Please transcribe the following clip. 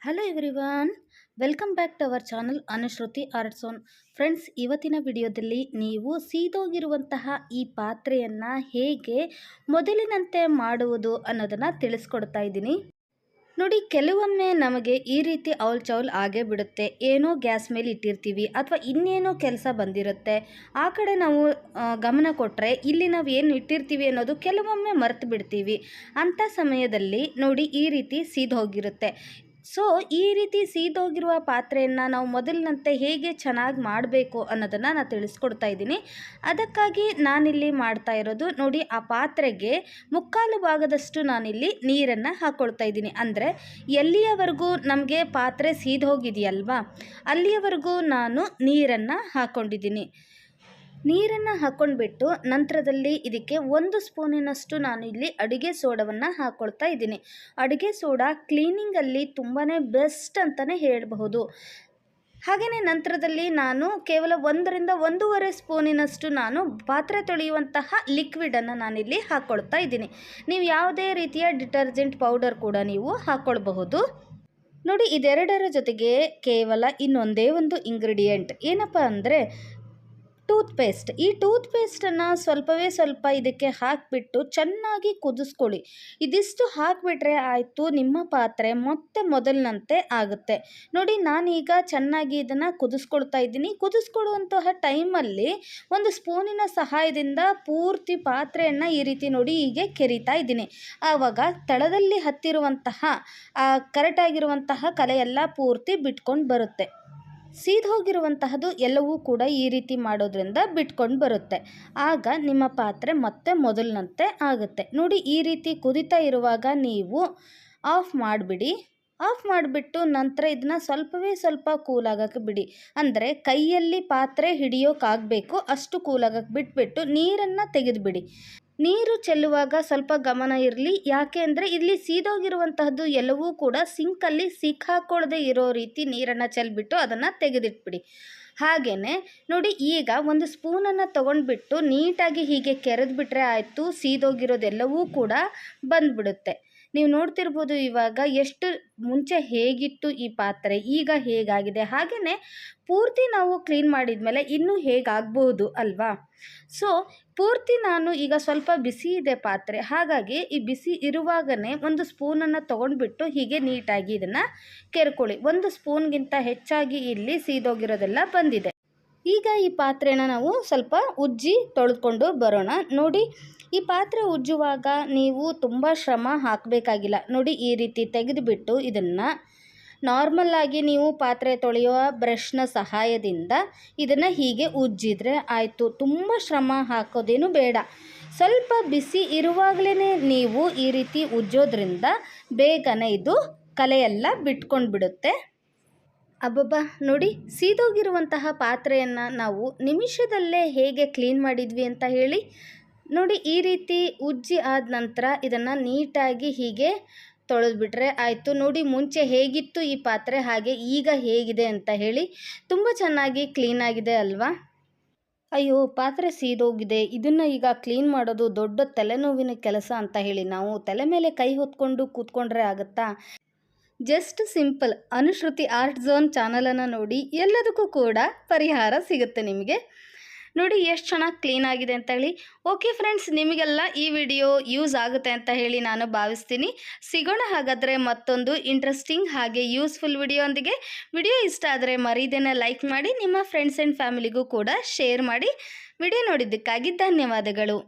Hello everyone welcome back to our channel Anushruti art zone friends ಇವತ್ತಿನ ವಿಡಿಯೋದಲ್ಲಿ ನೀವು ಸೀದೋಗಿರುವಂತಹ ಈ ಪಾತ್ರೆಯನ್ನು ಹೇಗೆ ಮೊದಲಿನಂತೆ ಮಾಡುವುದು ಅನ್ನೋದನ್ನು ತಿಳಿಸ್ಕೊಡ್ತಾ ಇದ್ದೀನಿ. ನೋಡಿ, ಕೆಲವೊಮ್ಮೆ ನಮಗೆ ಈ ರೀತಿ ಅವಲ್ ಚೌಲ್ ಆಗೇ ಬಿಡುತ್ತೆ. ಏನೋ ಗ್ಯಾಸ್ ಮೇಲೆ ಇಟ್ಟಿರ್ತೀವಿ ಅಥವಾ ಇನ್ನೇನೋ ಕೆಲಸ ಬಂದಿರುತ್ತೆ. ಆ ಕಡೆ ನಾವು ಗಮನ ಕೊಟ್ಟರೆ ಇಲ್ಲಿ ನಾವು ಏನು ಇಟ್ಟಿರ್ತೀವಿ ಅನ್ನೋದು ಕೆಲವೊಮ್ಮೆ ಮರೆತು ಬಿಡ್ತೀವಿ. ಅಂಥ ಸಮಯದಲ್ಲಿ ನೋಡಿ ಈ ರೀತಿ ಸೀದ್ ಹೋಗಿರುತ್ತೆ ಸೊ ಈ ರೀತಿ ಸೀದೋಗಿರುವ ಪಾತ್ರೆಯನ್ನು ನಾವು ಮೊದಲಿನಂತೆ ಹೇಗೆ ಚೆನ್ನಾಗಿ ಮಾಡಬೇಕು ಅನ್ನೋದನ್ನು ನಾನು ತಿಳಿಸ್ಕೊಡ್ತಾ ಇದ್ದೀನಿ. ಅದಕ್ಕಾಗಿ ನಾನಿಲ್ಲಿ ಮಾಡ್ತಾ ಇರೋದು ನೋಡಿ, ಆ ಪಾತ್ರೆಗೆ ಮುಕ್ಕಾಲು ಭಾಗದಷ್ಟು ನಾನಿಲ್ಲಿ ನೀರನ್ನು ಹಾಕ್ಕೊಳ್ತಾ ಇದ್ದೀನಿ. ಅಂದರೆ ಎಲ್ಲಿಯವರೆಗೂ ನಮಗೆ ಪಾತ್ರೆ ಸೀದೋಗಿದೆಯಲ್ವಾ, ಅಲ್ಲಿಯವರೆಗೂ ನಾನು ನೀರನ್ನು ಹಾಕ್ಕೊಂಡಿದ್ದೀನಿ ನೀರನ್ನು ಹಾಕ್ಕೊಂಡ್ಬಿಟ್ಟು ನಂತರದಲ್ಲಿ ಇದಕ್ಕೆ ಒಂದು ಸ್ಪೂನಿನಷ್ಟು ನಾನು ಇಲ್ಲಿ ಅಡುಗೆ ಸೋಡವನ್ನು ಹಾಕ್ಕೊಳ್ತಾ ಇದ್ದೀನಿ. ಅಡುಗೆ ಸೋಡಾ ಕ್ಲೀನಿಂಗಲ್ಲಿ ತುಂಬಾ ಬೆಸ್ಟ್ ಅಂತಲೇ ಹೇಳಬಹುದು. ಹಾಗೆಯೇ ನಂತರದಲ್ಲಿ ನಾನು ಕೇವಲ ಒಂದರಿಂದ ಒಂದೂವರೆ ಸ್ಪೂನಿನಷ್ಟು ನಾನು ಪಾತ್ರೆ ತೊಳೆಯುವಂತಹ ಲಿಕ್ವಿಡನ್ನು ನಾನಿಲ್ಲಿ ಹಾಕ್ಕೊಳ್ತಾ ಇದ್ದೀನಿ. ನೀವು ಯಾವುದೇ ರೀತಿಯ ಡಿಟರ್ಜೆಂಟ್ ಪೌಡರ್ ಕೂಡ ನೀವು ಹಾಕ್ಕೊಳ್ಬಹುದು ನೋಡಿ, ಇದೆರಡರ ಜೊತೆಗೆ ಕೇವಲ ಇನ್ನೊಂದೇ ಒಂದು ಇಂಗ್ರೀಡಿಯೆಂಟ್ ಏನಪ್ಪ ಅಂದರೆ ಟೂತ್ ಪೇಸ್ಟ್ ಈ ಟೂತ್ ಪೇಸ್ಟನ್ನು ಸ್ವಲ್ಪವೇ ಸ್ವಲ್ಪ ಇದಕ್ಕೆ ಹಾಕಿಬಿಟ್ಟು ಚೆನ್ನಾಗಿ ಕುದಿಸ್ಕೊಳ್ಳಿ. ಇದಿಷ್ಟು ಹಾಕಿಬಿಟ್ರೆ ಆಯಿತು, ನಿಮ್ಮ ಪಾತ್ರೆ ಮತ್ತೆ ಮೊದಲಿನಂತೆ ಆಗುತ್ತೆ. ನೋಡಿ, ನಾನೀಗ ಚೆನ್ನಾಗಿ ಇದನ್ನು ಕುದಿಸ್ಕೊಳ್ತಾ ಇದ್ದೀನಿ. ಕುದಿಸ್ಕೊಳ್ಳುವಂತಹ ಟೈಮಲ್ಲಿ ಒಂದು ಸ್ಪೂನಿನ ಸಹಾಯದಿಂದ ಪೂರ್ತಿ ಪಾತ್ರೆಯನ್ನು ಈ ರೀತಿ ನೋಡಿ ಹೀಗೆ ಕೆರಿತಾ ಇದ್ದೀನಿ. ಆವಾಗ ತಳದಲ್ಲಿ ಹತ್ತಿರುವಂತಹ ಕರೆಕ್ಟಾಗಿರುವಂತಹ ಕಲೆಯೆಲ್ಲ ಪೂರ್ತಿ ಬಿಟ್ಕೊಂಡು ಬರುತ್ತೆ. ಸೀದ್ ಹೋಗಿರುವಂತಹದ್ದು ಎಲ್ಲವೂ ಕೂಡ ಈ ರೀತಿ ಮಾಡೋದ್ರಿಂದ ಬಿಟ್ಕೊಂಡು ಬರುತ್ತೆ. ಆಗ ನಿಮ್ಮ ಪಾತ್ರೆ ಮತ್ತೆ ಮೊದಲಿನಂತೆ ಆಗುತ್ತೆ. ನೋಡಿ, ಈ ರೀತಿ ಕುದಿತಾ ಇರುವಾಗ ನೀವು ಆಫ್ ಮಾಡಿಬಿಡಿ. ಆಫ್ ಮಾಡಿಬಿಟ್ಟು ನಂತರ ಇದನ್ನ ಸ್ವಲ್ಪವೇ ಸ್ವಲ್ಪ ಕೂಲಾಗಕ್ಕೆ ಬಿಡಿ. ಅಂದರೆ ಕೈಯಲ್ಲಿ ಪಾತ್ರೆ ಹಿಡಿಯೋಕ್ಕಾಗಬೇಕು ಅಷ್ಟು ಕೂಲಾಗಕ್ಕೆ ಬಿಟ್ಬಿಟ್ಟು ನೀರನ್ನು ತೆಗೆದುಬಿಡಿ. ನೀರು ಚೆಲ್ಲುವಾಗ ಸ್ವಲ್ಪ ಗಮನ ಇರಲಿ. ಯಾಕೆ ಅಂದರೆ ಇಲ್ಲಿ ಸೀದೋಗಿರುವಂತಹದ್ದು ಎಲ್ಲವೂ ಕೂಡ ಸಿಂಕಲ್ಲಿ ಸಿಕ್ಕಾಕೊಳ್ಳದೆ ಇರೋ ರೀತಿ ನೀರನ್ನು ಚೆಲ್ಬಿಟ್ಟು ಅದನ್ನು ತೆಗೆದಿಟ್ಬಿಡಿ. ಹಾಗೆಯೇ ನೋಡಿ ಈಗ ಒಂದು ಸ್ಪೂನನ್ನು ತೊಗೊಂಡ್ಬಿಟ್ಟು ನೀಟಾಗಿ ಹೀಗೆ ಕೆರೆದ್ಬಿಟ್ರೆ ಆಯಿತು. ಸೀದೋಗಿರೋದೆಲ್ಲವೂ ಕೂಡ ಬಂದ್ಬಿಡುತ್ತೆ. ನೀವು ನೋಡ್ತಿರ್ಬೋದು ಇವಾಗ ಎಷ್ಟು ಮುಂಚೆ ಹೇಗಿತ್ತು ಈ ಪಾತ್ರೆ, ಈಗ ಹೇಗಾಗಿದೆ? ಹಾಗೆಯೇ ಪೂರ್ತಿ ನಾವು ಕ್ಲೀನ್ ಮಾಡಿದ್ಮೇಲೆ ಇನ್ನೂ ಹೇಗಾಗ್ಬೋದು ಅಲ್ವಾ? ಸೊ ಪೂರ್ತಿ ನಾನು ಈಗ ಸ್ವಲ್ಪ ಬಿಸಿ ಇದೆ ಪಾತ್ರೆ. ಹಾಗಾಗಿ ಈ ಬಿಸಿ ಇರುವಾಗಲೇ ಒಂದು ಸ್ಪೂನನ್ನು ತೊಗೊಂಡ್ಬಿಟ್ಟು ಹೀಗೆ ನೀಟಾಗಿ ಇದನ್ನು ಕೆರ್ಕೊಳ್ಳಿ. ಒಂದು ಸ್ಪೂನ್ಗಿಂತ ಹೆಚ್ಚಾಗಿ ಇಲ್ಲಿ ಸೀದೋಗಿರೋದೆಲ್ಲ ಬಂದಿದೆ. ಈಗ ಈ ಪಾತ್ರೆನ ನಾವು ಸ್ವಲ್ಪ ಉಜ್ಜಿ ತೊಳೆದುಕೊಂಡು ಬರೋಣ. ನೋಡಿ ಈ ಪಾತ್ರೆ ಉಜ್ಜುವಾಗ ನೀವು ತುಂಬ ಶ್ರಮ ಹಾಕಬೇಕಾಗಿಲ್ಲ. ನೋಡಿ, ಈ ರೀತಿ ತೆಗೆದುಬಿಟ್ಟು ಇದನ್ನು ನಾರ್ಮಲ್ಲಾಗಿ ನೀವು ಪಾತ್ರೆ ತೊಳೆಯುವ ಬ್ರಷ್ನ ಸಹಾಯದಿಂದ ಇದನ್ನು ಹೀಗೆ ಉಜ್ಜಿದ್ರೆ ಆಯಿತು. ತುಂಬ ಶ್ರಮ ಹಾಕೋದೇನು ಬೇಡ. ಸ್ವಲ್ಪ ಬಿಸಿ ಇರುವಾಗಲೇ ನೀವು ಈ ರೀತಿ ಉಜ್ಜೋದ್ರಿಂದ ಬೇಗನೆ ಇದು ಕಲೆಯೆಲ್ಲ ಬಿಟ್ಕೊಂಡು ಬಿಡುತ್ತೆ ಅಬ್ಬಬ್ಬ! ನೋಡಿ, ಸೀದೋಗಿರುವಂತಹ ಪಾತ್ರೆಯನ್ನು ನಾವು ನಿಮಿಷದಲ್ಲೇ ಹೇಗೆ ಕ್ಲೀನ್ ಮಾಡಿದ್ವಿ ಅಂತ ಹೇಳಿ ನೋಡಿ ಈ ರೀತಿ ಉಜ್ಜಿ ಆದ ನಂತರ ಇದನ್ನು ನೀಟಾಗಿ ಹೀಗೆ ತೊಳೆದ್ಬಿಟ್ರೆ ಆಯಿತು. ನೋಡಿ ಮುಂಚೆ ಹೇಗಿತ್ತು ಈ ಪಾತ್ರೆ, ಹಾಗೆ ಈಗ ಹೇಗಿದೆ ಅಂತ ಹೇಳಿ ತುಂಬ ಚೆನ್ನಾಗಿ ಕ್ಲೀನಾಗಿದೆ ಅಲ್ವಾ? ಅಯ್ಯೋ, ಪಾತ್ರೆ ಸೀದೋಗಿದೆ. ಇದನ್ನು ಈಗ ಕ್ಲೀನ್ ಮಾಡೋದು ದೊಡ್ಡ ತಲೆನೋವಿನ ಕೆಲಸ ಅಂತ ಹೇಳಿ ನಾವು ತಲೆ ಮೇಲೆ ಕೈ ಹೊತ್ಕೊಂಡು ಕೂತ್ಕೊಂಡ್ರೆ ಆಗುತ್ತಾ? Just simple. Anushruti art zone ಚಾನಲನ್ನು ನೋಡಿ ಎಲ್ಲದಕ್ಕೂ ಕೂಡ ಪರಿಹಾರ ಸಿಗುತ್ತೆ ನಿಮಗೆ. ನೋಡಿ ಎಷ್ಟು ಚೆನ್ನಾಗಿ ಕ್ಲೀನ್ ಆಗಿದೆ ಅಂತ ಹೇಳಿ. ಓಕೆ ಫ್ರೆಂಡ್ಸ್ ನಿಮಗೆಲ್ಲ ಈ ವಿಡಿಯೋ ಯೂಸ್ ಆಗುತ್ತೆ ಅಂತ ಹೇಳಿ ನಾನು ಭಾವಿಸ್ತೀನಿ. ಸಿಗೋಣ ಹಾಗಾದರೆ ಮತ್ತೊಂದು ಇಂಟ್ರೆಸ್ಟಿಂಗ್ ಹಾಗೆ ಯೂಸ್ಫುಲ್ ವಿಡಿಯೋ ವಿಡಿಯೋ ಇಷ್ಟ ಆದರೆ ಮರೀದೇನ ಲೈಕ್ ಮಾಡಿ, ನಿಮ್ಮ ಫ್ರೆಂಡ್ಸ್ ಆ್ಯಂಡ್ ಫ್ಯಾಮಿಲಿಗೂ ಕೂಡ ಶೇರ್ ಮಾಡಿ. ವಿಡಿಯೋ ನೋಡಿದ್ದಕ್ಕಾಗಿ ಧನ್ಯವಾದಗಳು.